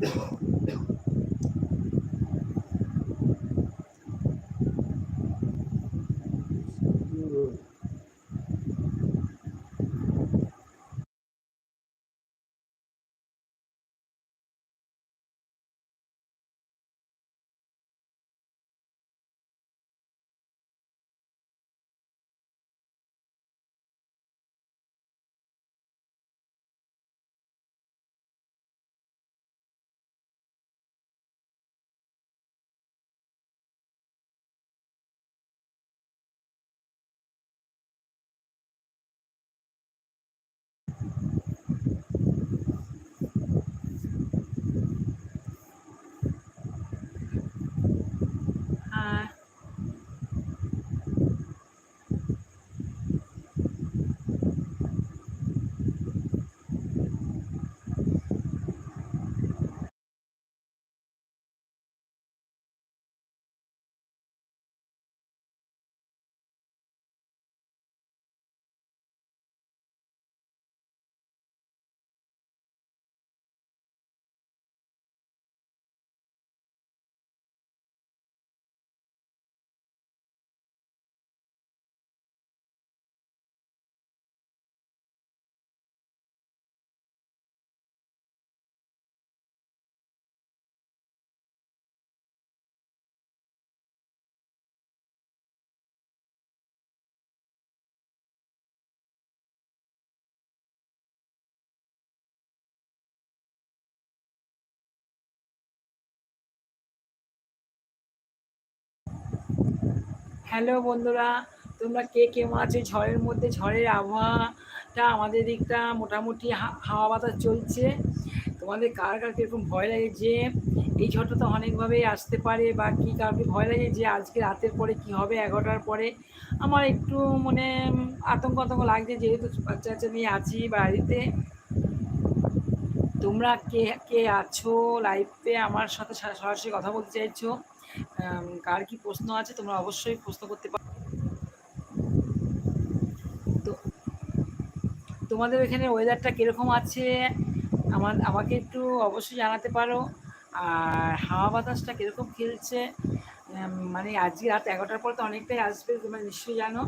Yeah. Hello বন্ধুরা, তোমরা কে কেমন আছো ঝড়ের মধ্যে ঝড়ের আবহাওয়াটা আমাদের দিকটা মোটামুটি হাওয়া বাতাস চলছে? তোমাদের কার কার কীরকম ভয় লাগে যে এই ঝড়টা তো অনেকভাবেই আসতে পারে বা কী কাউকে ভয় লাগে যে আজকে রাতের পরে কি হবে, এগারোটার পরে? আমার একটু মানে আতঙ্ক আতঙ্ক লাগছে, যেহেতু বাচ্চা কাচ্চা নিয়ে আছি বাড়িতে। তোমরা কে কে আছো লাইভে আমার সাথে সরাসরি কথা বলতে চাইছো। কার কি প্রশ্ন আছে তোমরা অবশ্যই প্রশ্ন করতে পারো তো, তোমাদের এখানে ওয়েদারটা কীরকম আছে? আমার, আমাকে একটু অবশ্যই জানাতে পারো। আর হাওয়া বাতাসটা কীরকম খেলছে? মানে আজকে রাত এগারোটার পর তো অনেকটাই আসবে, তোমরা নিশ্চয়ই জানো।